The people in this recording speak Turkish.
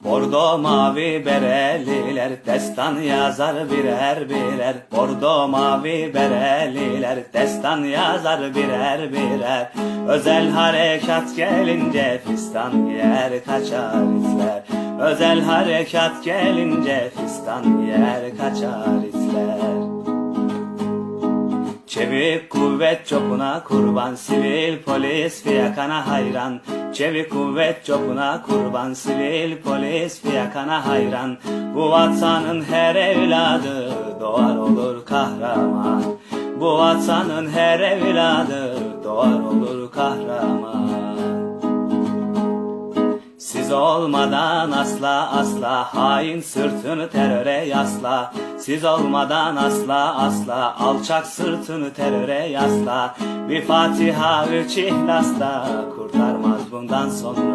Bordo mavi bereliler destan yazar birer birer. Bordo mavi bereliler destan yazar birer birer. Özel harekat gelince fistan giyer kaçar izler Özel harekat gelince fistan giyer kaçar Çevik kuvvet çopuna kurban sivil polis fiyakana hayran. Çevik kuvvet çopuna kurban sivil polis fiyakana hayran. Bu vatanın her evladı doğar olur kahraman. Bu vatanın her evladı doğar olur kahraman olmadan asla asla hain sırtını teröre yasla. Siz olmadan asla asla alçak sırtını teröre yasla. Bir Fatiha üç ihlasla kurtarmaz bundan sonra